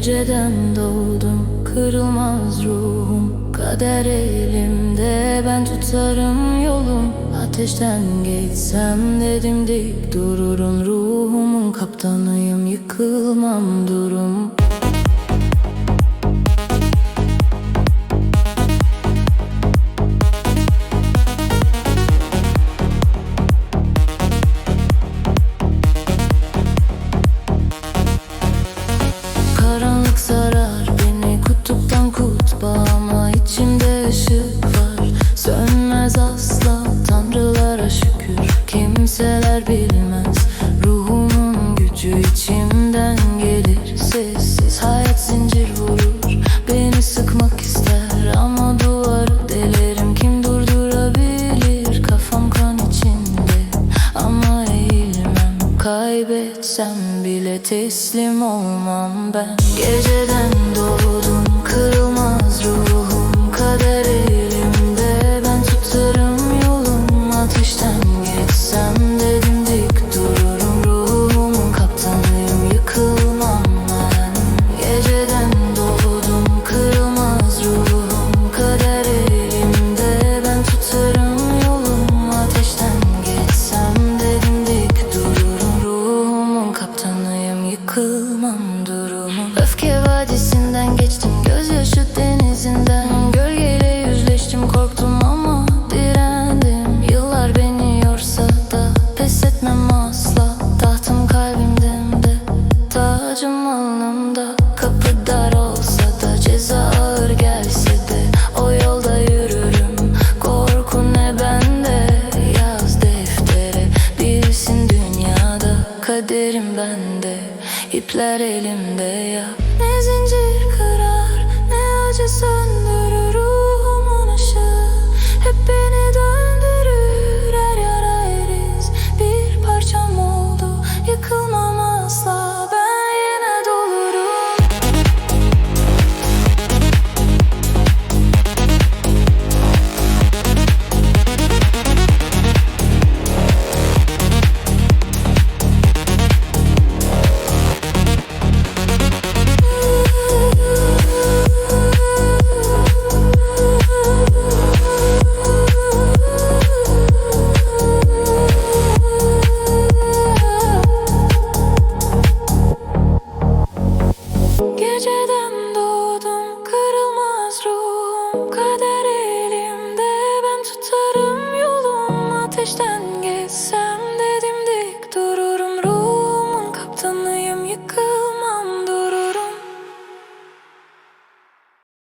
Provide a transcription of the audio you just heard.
Geceden doğdum kırılmaz ruhum. Kader elimde ben tutarım yolum. Ateşten geçsem dedim dik dururum Ruhumun kaptanıyım. Yıkılmam durum Sönmez asla tanrılara şükür. Kimseler bilmez. Ruhumun gücü içimden gelir. Sessiz hayat zincir vurur. Beni sıkmak ister ama duvarı delerim. Kim durdurabilir? Kafam kan içinde. Ama eğilmem. Kaybetsem bile teslim olmam ben. Geceden doğdum kırılmaz ruhum Kader elimde. Ben tutarım yolum Ateşten geçsem dik dururum. Ruhumun kaptanıyım yıkılmam ben. Geceden doğdum kırılmaz ruhum. Kader elimde. Ben tutarım yolum Ateşten geçsem dik dururum. Ruhumun kaptanıyım yıkılmam durumum. Öfke vadisinden geçtim gözyaşı denizinden. Gölgeyle Kaderim bende ipler elimde ya. Ne zincir